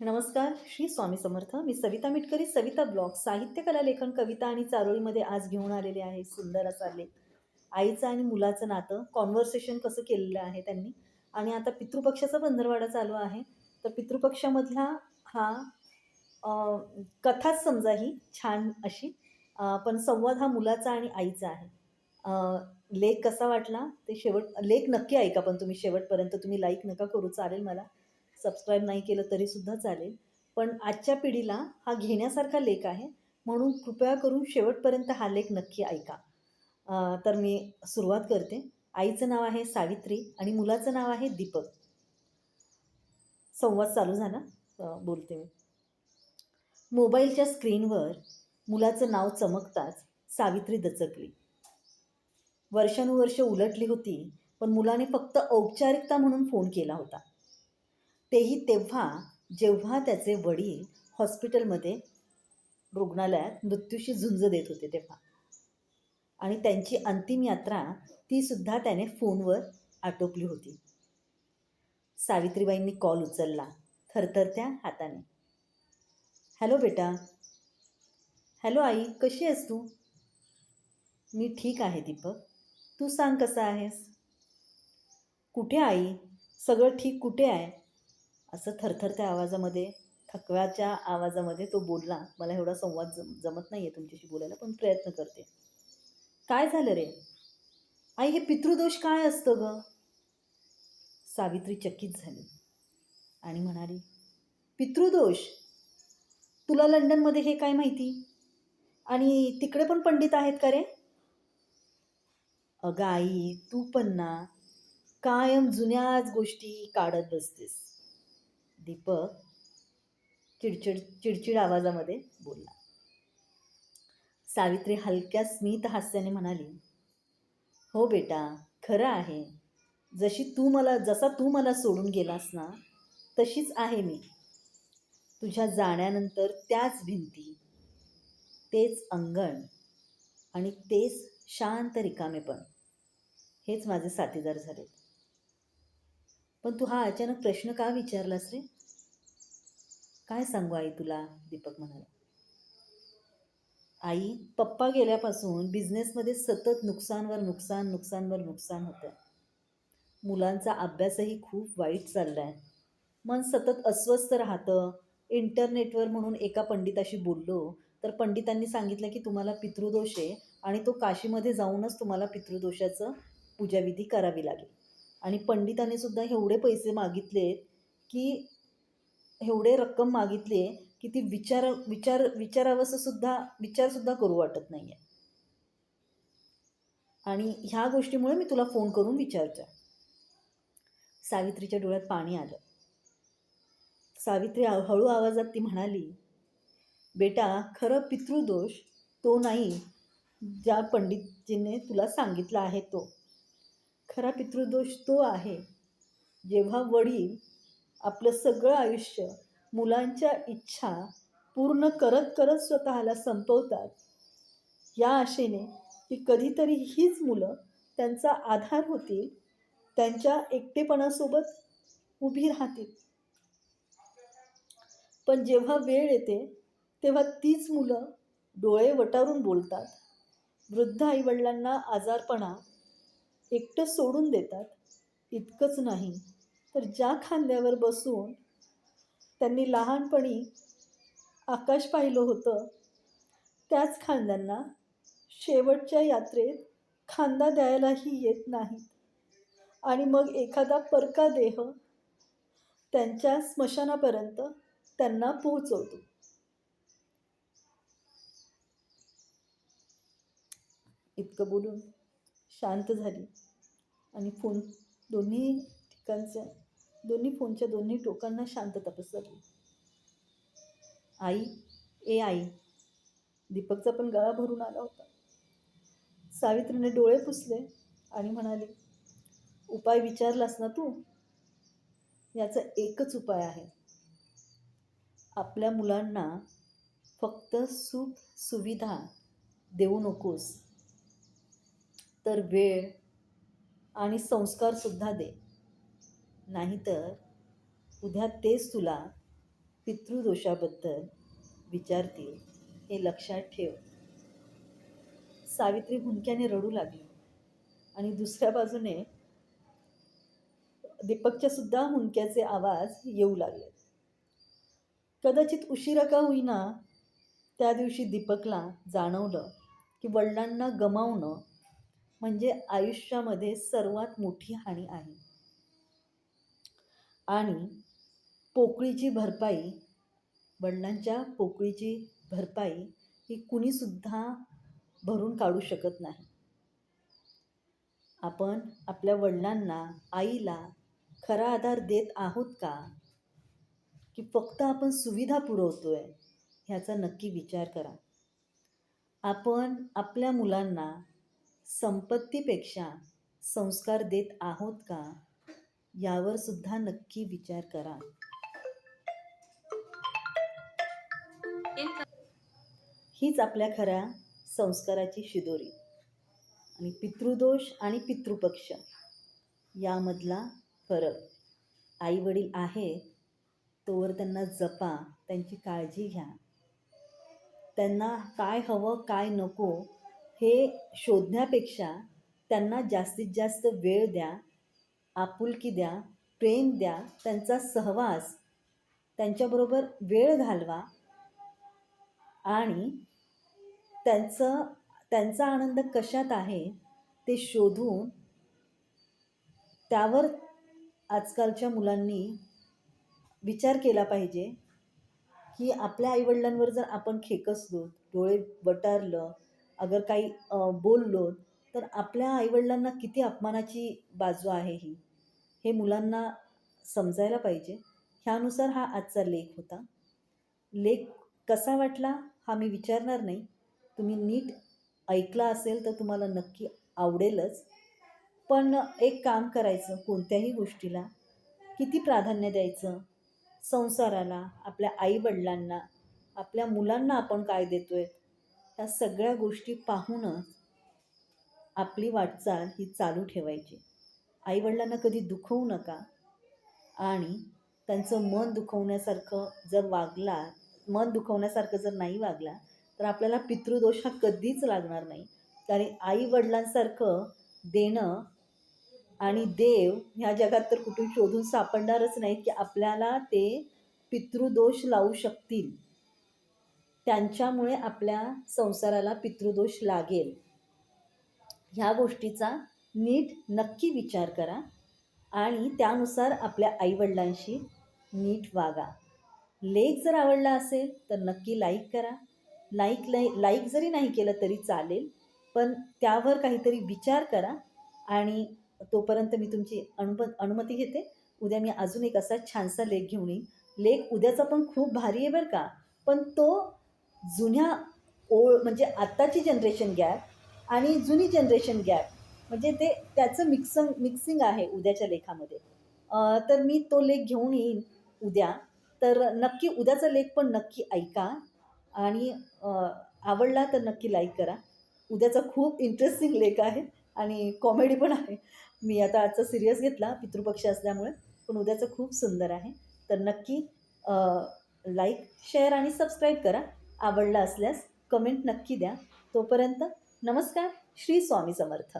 नमस्कार श्री स्वामी समर्थ. मी सविता मिटकरी सविता ब्लॉग. साहित्य कला लेखन कविता आणि चारोळीमध्ये आज घेऊन आलेले आहे सुंदर असा लेख. आईचं आणि मुलाचं नातं कॉन्व्हर्सेशन कसं केलेलं आहे त्यांनी? आणि आता पितृपक्षाचा पंधरवाडा चालू आहे. तर पितृपक्षामधला हा कथाच समजा ही छान अशी. पण संवाद हा मुलाचा आणि आईचा आहे. लेख कसा वाटला? ते शेवट लेख नक्की ऐका पण तुम्ही शेवटपर्यंत. तुम्ही लाईक नका करू चालेल मला. सबस्क्राईब नाही केलं तरीसुद्धा चालेल. पण आजच्या पिढीला हा घेण्यासारखा लेख आहे. म्हणून कृपया करून शेवटपर्यंत हा लेख नक्की ऐका. तर मी सुरुवात करते. आईचं नाव आहे सावित्री आणि मुलाचं नाव आहे दीपक. संवाद चालू झाला. बोलते मी. मोबाईलच्या स्क्रीनवर मुलाचं नाव चमकताच सावित्री दचकली. वर्षानुवर्ष उलटली होती पण मुलाने फक्त औपचारिकता म्हणून फोन केला होता. तेही तेव्हा जेव्हा त्याचे वडील हॉस्पिटलमध्ये रुग्णालयात मृत्यूशी झुंज देत होते तेव्हा. आणि त्यांची अंतिम यात्रा ती सुद्धा त्याने फोनवर आटोपली होती. सावित्रीबाईंनी कॉल उचलला थरथरत्या हाताने. हॅलो बेटा. हॅलो आई कशी आहेस तू? मी ठीक आहे दीपक. तू सांग कसा आहेस? कुठे आई? सगळं ठीक कुठे आहे? असं थरथरत्या आवाजामध्ये थकव्याच्या आवाजामध्ये तो बोलला. मला एवढा संवाद जम जमत नाही आहे तुमच्याशी बोलायला पण प्रयत्न करते. काय झालं रे? आई हे पितृदोष काय असतं ग? सावित्री चकित झाली आणि म्हणाली पितृदोष? तुला लंडनमध्ये हे काय माहिती? आणि तिकडे पण पंडित आहेत का रे? अगं आई तू पण ना कायम जुन्याच गोष्टी काढत बसतेस. दीपक चिडचिड चिडचिड आवाजामध्ये बोलला. सावित्री हलक्या स्मित हास्याने म्हणाली हो बेटा खरं आहे. जशी तू मला जसा तू मला सोडून गेलास ना तशीच आहे मी. तुझ्या जाण्यानंतर त्याच भिंती तेच अंगण आणि तेच शांत रिकामेपण हेच माझे साथीदार झालेत. पण तू हा अचानक प्रश्न का विचारलास रे? काय सांगू आई तुला? दीपक म्हणाला. आई पप्पा गेल्यापासून बिझनेसमध्ये सतत नुकसानवर नुकसान नुकसानवर नुकसान होतं. मुलांचा अभ्यासही खूप वाईट चालला आहे मन सतत अस्वस्थ राहतं. इंटरनेटवर म्हणून एका पंडिताशी बोललो तर पंडितांनी सांगितलं की तुम्हाला पितृदोष आहे आणि तो काशीमध्ये जाऊनच तुम्हाला पितृदोषाचं पूजाविधी करावी लागेल. आणि पंडिताने सुद्धा एवढे पैसे मागितलेत की एवढे रक्कम मागितले की ती विचार विचार विचारावंसं सुद्धा विचारसुद्धा करू वाटत नाही आहे आणि ह्या गोष्टीमुळे मी तुला फोन करून विचारते सावित्रीच्या डोळ्यात पाणी आलं. सावित्री हळू आवाजात ती म्हणाली बेटा खरं पितृदोष तो नाही ज्या पंडितजीने तुला सांगितला आहे तो. खरा पितृदोष तो आहे. जेव्हा वडील आपलं सगळं आयुष्य मुलांच्या इच्छा पूर्ण करत करत स्वतःला संपवतात. या आशेने की कधीतरी हीच मुलं त्यांचा आधार होतील त्यांच्या एकटेपणासोबत उभी राहतील. पण जेव्हा वेळ येते तेव्हा तीच मुलं डोळे वटारून बोलतात. वृद्ध आईवडिलांना आजारपणा एकटं सोडून देतात. इतकंच नाही. तर ज्या खांद्यावर बसून त्यांनी लहानपणी आकाश पाहिलं होतं त्याच खांद्यांना शेवटच्या यात्रेत खांदा द्यायलाही येत नाही आणि मग एखादा परका देह त्यांच्या स्मशानापर्यंत त्यांना पोहोचवतो. इतकं बोलून शांत झाली आणि फोन दोन्ही ठिकाणच्या दोन्ही फोनच्या दोन्ही टोकांना शांत तपसरली आई ए आई दीपकचा पण गळा भरून आला होता. सावित्रीने डोळे पुसले आणि म्हणाली उपाय विचारलास ना तू? याचा एकच उपाय आहे. आपल्या मुलांना फक्त सुख सुविधा देऊ नकोस. तर वेळ आणि संस्कारसुद्धा दे. नाहीतर उद्या तेच तुला पितृदोषाबद्दल विचारतील हे लक्षात ठेव. सावित्री हुंक्याने रडू लागली आणि दुसऱ्या बाजूने दीपकच्या सुद्धा हुंक्याचे आवाज येऊ लागले. कदाचित उशिरा का होईना त्या दिवशी दीपकला जाणवलं की वडिलांना गमावणं म्हणजे आयुष्यामध्ये सर्वात मोठी हानी आहे. आणि पोकळीची भरपाई वडिलांच्या पोकळीची भरपाई ही कुणीसुद्धा भरून काढू शकत नाही. आपण आपल्या वडिलांना आईला खरा आधार देत आहोत का? की फक्त आपण सुविधा पुरवतो आहे ह्याचा नक्की विचार करा. आपण आपल्या मुलांना संपत्तीपेक्षा संस्कार देत आहोत का? यावर सुद्धा नक्की विचार करा. हीच आपल्या खऱ्या संस्काराची शिदोरी. आणि पितृदोष आणि पितृपक्ष यामधला फरक. आई वडील आहे तोवर त्यांना जपा त्यांची काळजी घ्या. त्यांना काय हवं काय नको हे शोधण्यापेक्षा त्यांना जास्तीत जास्त वेळ द्या. आपुलकी द्या प्रेम द्या त्यांचा सहवास त्यांच्याबरोबर वेळ घालवा आणि त्यांचं त्यांचा आनंद कशात आहे ते शोधून त्यावर आजकालच्या मुलांनी विचार केला पाहिजे की आपल्या आईवडिलांवर जर आपण खेकसलो डोळे वटारलं अगर काही बोललो तर आपल्या आईवडिलांना किती अपमानाची बाजू आहे ही. हे मुलांना समजायला पाहिजे. ह्यानुसार हा आजचा लेख होता. लेख कसा वाटला हा मी विचारणार नाही. तुम्ही नीट ऐकला असेल तर तुम्हाला नक्की आवडेलच. पण एक काम करायचं कोणत्याही गोष्टीला. किती प्राधान्य द्यायचं? संसाराला आपल्या आईवडिलांना आपल्या मुलांना आपण काय देतो आहे ह्या सगळ्या गोष्टी पाहूनच आपली वाटचाल ही चालू ठेवायची. आईवडिलांना कधी दुखवू नका. आणि त्यांचं मन दुखवण्यासारखं जर वागला मन दुखवण्यासारखं जर नाही वागला तर आपल्याला पितृदोष हा कधीच लागणार नाही. कारण आईवडिलांसारखं देणं आणि देव ह्या जगात तर कुठून शोधून सापडणारच नाही की आपल्याला ते पितृदोष लावू शकतील. त्यांच्यामुळे आपल्या संसाराला पितृदोष लागेल. ह्या गोष्टीचा नीट नक्की विचार करा आणि त्यानुसार आपल्या आईवडिलांशी नीट वागा. लेख जर आवडला असेल तर नक्की लाईक करा. लाईक लाई लाईक जरी नाही केलं तरी चालेल पण त्यावर काहीतरी विचार करा आणि तोपर्यंत मी तुमची अनुप अनुमती घेते. उद्या मी अजून एक असा छानसा लेख घेऊन येईन. लेख उद्याचा पण खूप भारी आहे बरं का पण तो जुन्या ओळ म्हणजे आत्ताची जनरेशन गॅप आणि जुनी जनरेशन गॅप म्हणजे ते त्याचं मिक्संग मिक्सिंग आहे उद्याच्या लेखामध्ये. तर मी तो लेख घेऊन येईन उद्या. तर नक्की उद्याचा लेख पण नक्की ऐका आणि आवडला तर नक्की लाईक करा. उद्याचा खूप इंटरेस्टिंग लेख आहे आणि कॉमेडी पण आहे. मी आता आजचा सिरियस घेतला पितृपक्ष असल्यामुळे पण उद्याचं खूप सुंदर आहे. तर नक्की लाईक शेअर आणि सबस्क्राईब करा. आवडला असल्यास कमेंट नक्की द्या. तोपर्यंत नमस्कार श्री स्वामी समर्थ.